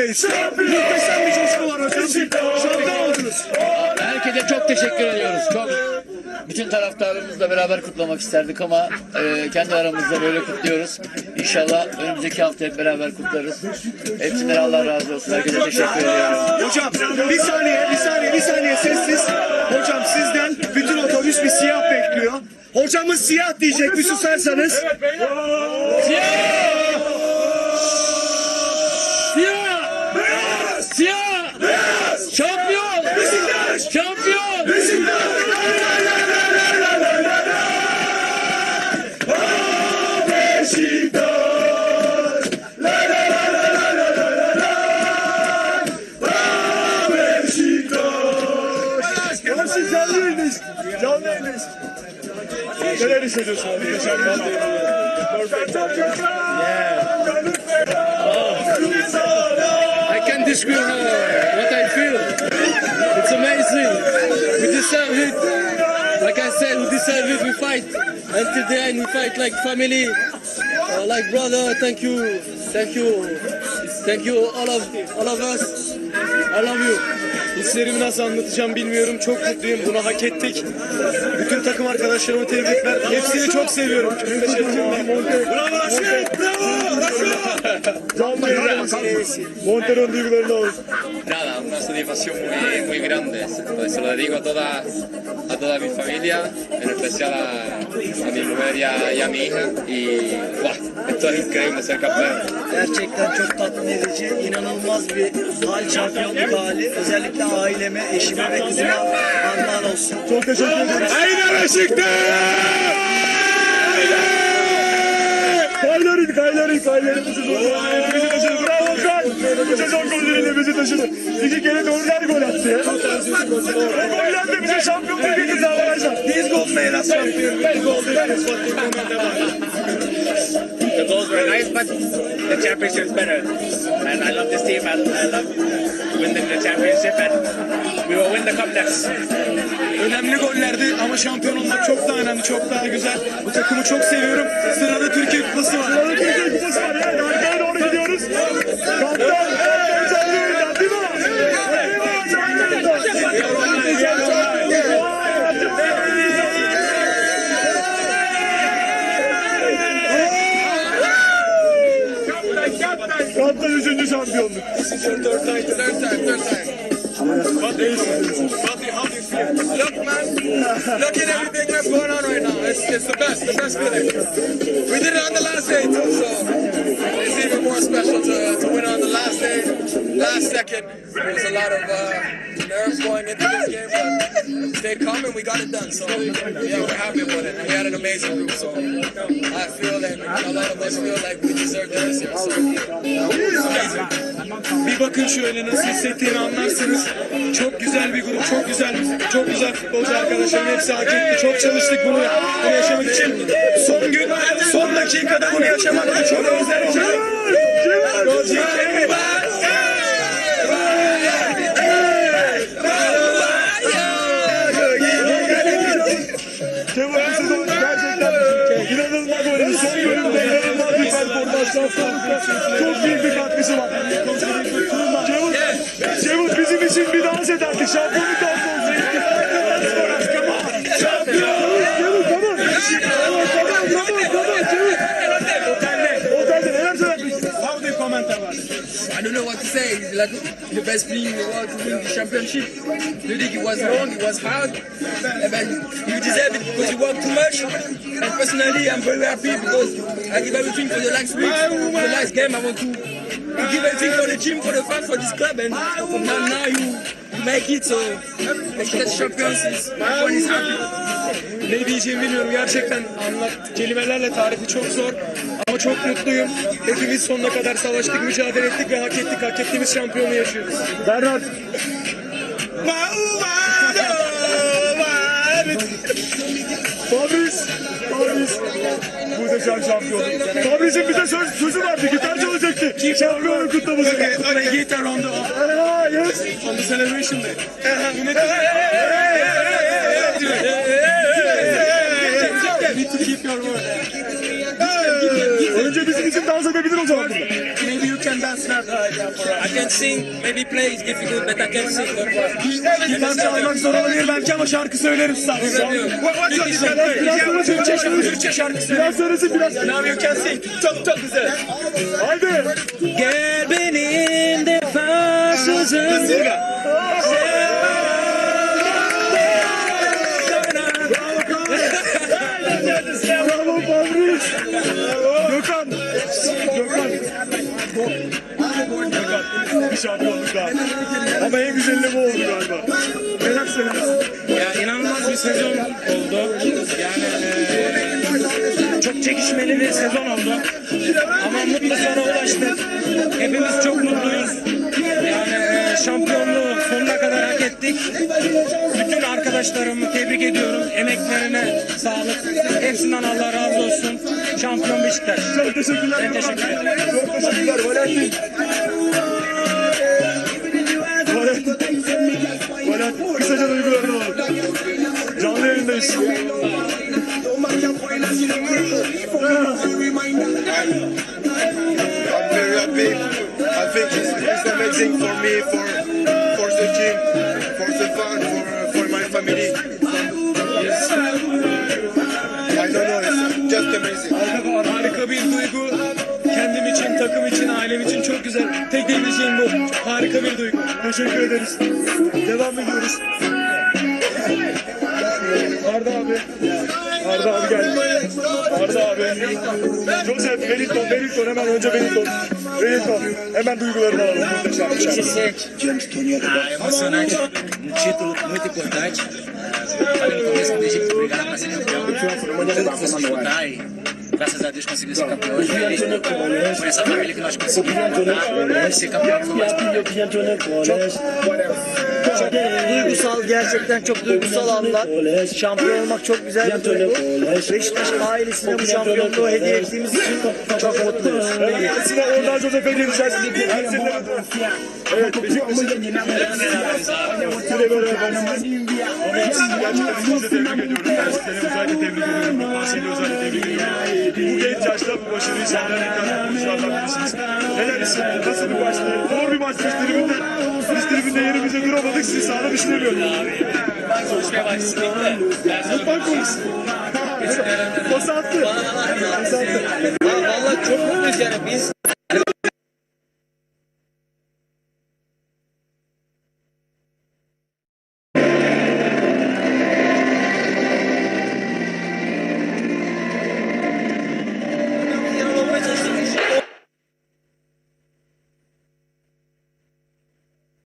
birlikteyiz. Muhteşem bir coşku var hocam. Şampiyon oldunuz. Herkese çok teşekkür ediyoruz. Çok bütün taraftarımızla beraber kutlamak isterdik ama e, kendi aramızda böyle kutluyoruz. İnşallah önümüzdeki hafta hep beraber kutlarız. Hepsinden Allah razı olsun. Herkese teşekkür ediyoruz. Hocam bir saniye, bir saniye, bir saniye sessiz. Hocam sizden bütün otobüs bir siyah bekliyor. Hocamız siyah diyecek bir susarsanız. Siyah! Siyah! Şampiyon! Şampiyon! Yayındayız. Canlı yayındayız. Neler hissediyorsun abi? Yaşarken I can't describe uh, what I feel. It's amazing. We deserve it. Like I said, we deserve it. We fight until the end. We fight like family, uh, like brother. Thank you, thank you, thank you, all of all of us. I love you. Hislerimi nasıl anlatacağım bilmiyorum. Çok mutluyum. Bunu hak ettik. Bütün takım arkadaşlarıma tebrikler. Hepsini çok seviyorum. Çok. Bravo Raşit! Bravo! Yayındayız. Montero'nun duygularını alalım. Nada, una satisfacción muy, muy grande. Se, se lo dedico a toda, a toda mi familia, en especial a, a mi mujer y a, y a mi hija. Y ¡buah! esto es increíble ser campeón. Gerçekten çok tatmin edici, inanılmaz bir hal, şampiyonluk hali. Özellikle aileme, eşime ve kızıma armağan olsun. Çok teşekkür ederiz. Haydi Beşiktaş! Kayların, kayların, kayların bizi taşıdı. Bravo Kan! Bu sezon golleriyle bizi taşıdı. İki kere doğrudan gol attı ya. Ve golden de bize şampiyonluk getirdi arkadaşlar. Biz gol meyle şampiyon. Biz gol değil. The goals were nice, but the championship is better. And I team. I, I love winning the championship, and we will win the cup next. Önemli gollerdi ama şampiyon olmak çok daha önemli, çok daha güzel. Bu takımı çok seviyorum. Sırada Türkiye Kupası var. Sırada Türkiye Kupası var. Yani arkaya doğru gidiyoruz. Kaptan üçüncü your Third time, third time. What is Look, man. Look at everything that's going on right now. It's, it's the best, the best feeling. We did it on the last day too, so it's even more special to, to win on the last day, second. There was a lot of uh, nerves going into this game, but stay calm and we got it done. So yeah, we're happy with it. We had an amazing group, so I feel and a lot of us feel like we deserved it this year. So. Bir bakın şöyle nasıl hissettiğini anlarsınız. Çok güzel bir grup, çok güzel, çok güzel futbolcu arkadaşlarım hepsi hak etti. Çok çalıştık bunu, bunu yaşamak için. Son gün, son dakikada bunu yaşamak da çok özel oldu. Kemal I don't know what to say. It's like the best feeling in the world to win the championship. The league it was long, it was hard, but you deserve it because you worked too much. And personally, I'm very happy because I give everything for the last week, the last game. I want to, to give everything for the team, for the fans, for this club, and now, now you, you make it. So Beşiktaş champions is everyone is happy. Ne diyeceğimi bilmiyorum. Gerçekten anlat kelimelerle tarifi çok zor. Ama çok mutluyum. Hepimiz sonuna kadar savaştık, mücadele ettik ve hak ettik. Hak ettiğimiz şampiyonu yaşıyoruz. Bernard. Fabriz. Fabriz. Muhteşem şampiyonluk. Fabriz'in bize söz, sözü vardı. Gitar çalacaktı. Şampiyonluk kutlaması. Okay, okay, guitar on the... Ah, yes. On the celebration day. Need to keep your word. Önce bizim için dans edebilir o zaman burada. Maybe you can dance now. I can sing. Maybe play is difficult, but I can sing. Gitar çalmak zor olabilir belki ama şarkı söylerim different Biraz sonra Türkçe şarkı, Türkçe şarkı Biraz söylesin biraz. Now you can sing. Çok çok güzel. Haydi. Gel benim defasızım. Bravo Fabrice. Gökhan. Gökhan. Gökhan. Bir şampiyonluk daha. Ama en güzeli bu oldu galiba. Neler söylediniz? Ya inanılmaz bir sezon oldu. Yani eee, çok çekişmeli bir sezon oldu. Ama mutlu sona ulaştık. Hepimiz çok mutluyuz. Yani eee, şampiyonluğu sonuna kadar hak ettik. Bütün arkadaşlarımı tebrik ediyorum. Emeklerine sağlık. Hepsinden Allah razı olsun. Şampiyon Beşiktaş. Çok teşekkürler. Ben teşekkür ederim. Çok teşekkürler. Valentin. Valentin. Valentin. Kısaca duygularını alalım. Canlı yayındayız. I'm very happy. I think it's, it's amazing for me, for for the team, for the fans, for for my family. Harika bir duygu. Kendim için, takım için, ailem için çok güzel. Tek diyebileceğim bu. Harika bir duygu. Teşekkür ederiz. Devam ediyoruz. Arda abi. Arda abi gel. Arda abi. Joseph, Wellington, Wellington. Hemen önce Wellington. Wellington. Hemen duygularını alalım. Muhteşem. Ah, emocionante, um título muito importante. Falei no começo do Egito, obrigado por ser campeão. Tudo que disputar e graças a Deus conseguiu ser campeão. Por essa família que nós conseguimos montar e ser campeão Çok duygusal, gerçekten çok duygusal anlar. Şampiyon olmak çok güzel bir duygu. Beşiktaş ailesine bu şampiyonluğu hediye ettiğimiz için çok mutluyuz. Evet, Sinan oradan geleceğiz. Ersin'le Evet, Beşiktaş'ın Yine böyle sizi gerçekten de tebrik ediyorum. Ersin'le özellikle tebrik ediyorum. Asil'i özellikle tebrik ediyorum. Bu genç yaşta bu başarıyı sağlayan önemli oyunculardan birisiniz. Neler hissediyorsunuz? Nasıl bir maçtı? Zor bir maçtı. Biz tribünde, biz tribünde yerimize duramadık. Sizi sahada düşünemiyorum. Lütfen konuşsun. Pası attı. Pası attı. Vallahi çok mutluyuz yani biz